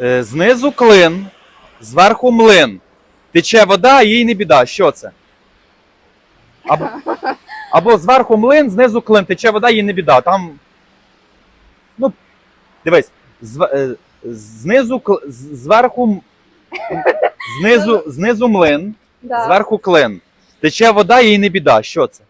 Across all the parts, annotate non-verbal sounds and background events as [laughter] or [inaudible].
Е, Знизу клин, зверху млин. Тече вода, а їй не біда. Що це? Або, або зверху млин, знизу клин, тече вода, їй не біда. Там. Ну, дивись, е, знизу, кл- зверху, знизу, знизу млин, Да. зверху клин. Тече вода, їй не біда. Що це?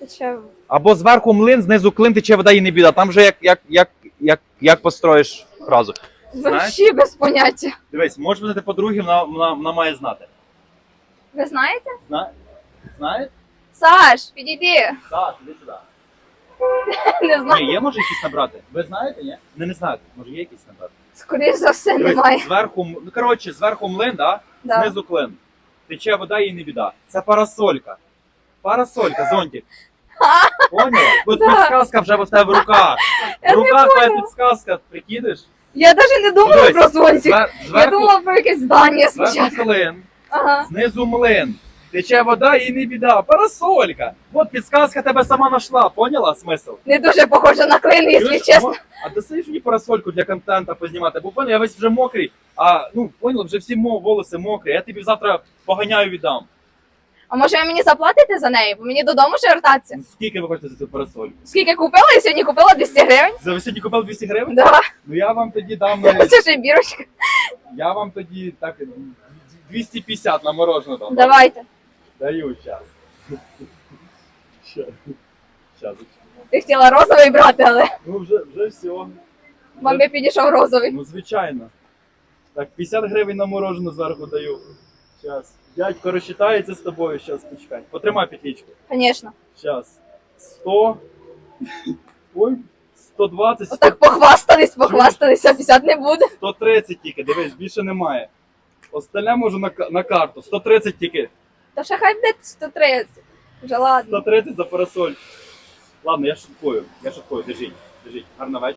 Тече. Або зверху млин, знизу клин, тече вода, їй не біда. Там вже як, як, як, як, як построїш фразу. Взагалі без поняття. Дивись, можеш бути по-друге, вона, вона, вона має знати. Ви знаєте? Зна... Знає? Саш, підійди. Так, іди сюди. [laughs] Не знаю. Ні, є може якісь набрати? Ви знаєте, ні? Не, не знаєте. Може є якісь набрати? Скоріше за все Дивись, немає. Зверху, м- ну коротше, зверху млин, да? Да. знизу клин. Тече вода і не біда. Це парасолька. Парасолька, зонтик. [laughs] Поняла? От Да. підсказка вже в тебе в руках. В не руках твоя поняла. підсказка, прикидиш? Я навіть не думала про зонтик. Я думала про якесь здання спочатку. клин, Ага. знизу млин. Тече вода і не біда. Парасолька. От підсказка тебе сама знайшла, поняла смисл? Не дуже похоже на клин, якщо чесно. А ти сидиш мені парасольку для контента познімати, бо понял, я весь вже мокрий, а ну понял, вже всі волоси мокрі. Я тобі завтра поганяю віддам. А може ви мені заплатите за неї? Бо мені додому ще вертатися. Скільки ви хочете за цю парасольку? Скільки купила, я сьогодні купила 200 гривень. За ви сьогодні купили 200 гривень? Да. Ну я вам тоді дам [laughs] Це й бірочка. я вам тоді так 250 на мороженое дам. Давайте. Даю час. [laughs] Щас. Щас. Ти хотіла розовий брати, але Ну вже, вже все. мамі підійшов розовий. Ну, звичайно. Так, 50 гривень на мороженое зверху даю. Сейчас. Дядько розчитається з тобою, зараз почекай. Потримай петличку. Звісно. Сейчас. 100. Ой, 120, 100, Отак похвастались, похвастались, а 50 не буде. 130 тільки. Дивись, більше немає. Остальне можу на, на карту. 130 тільки. Та ще хай буде 130. Вже ладно. 130 за парасоль. Ладно, я шуткую. Я шуткую. Держіть. Держіть. Гарного вечора.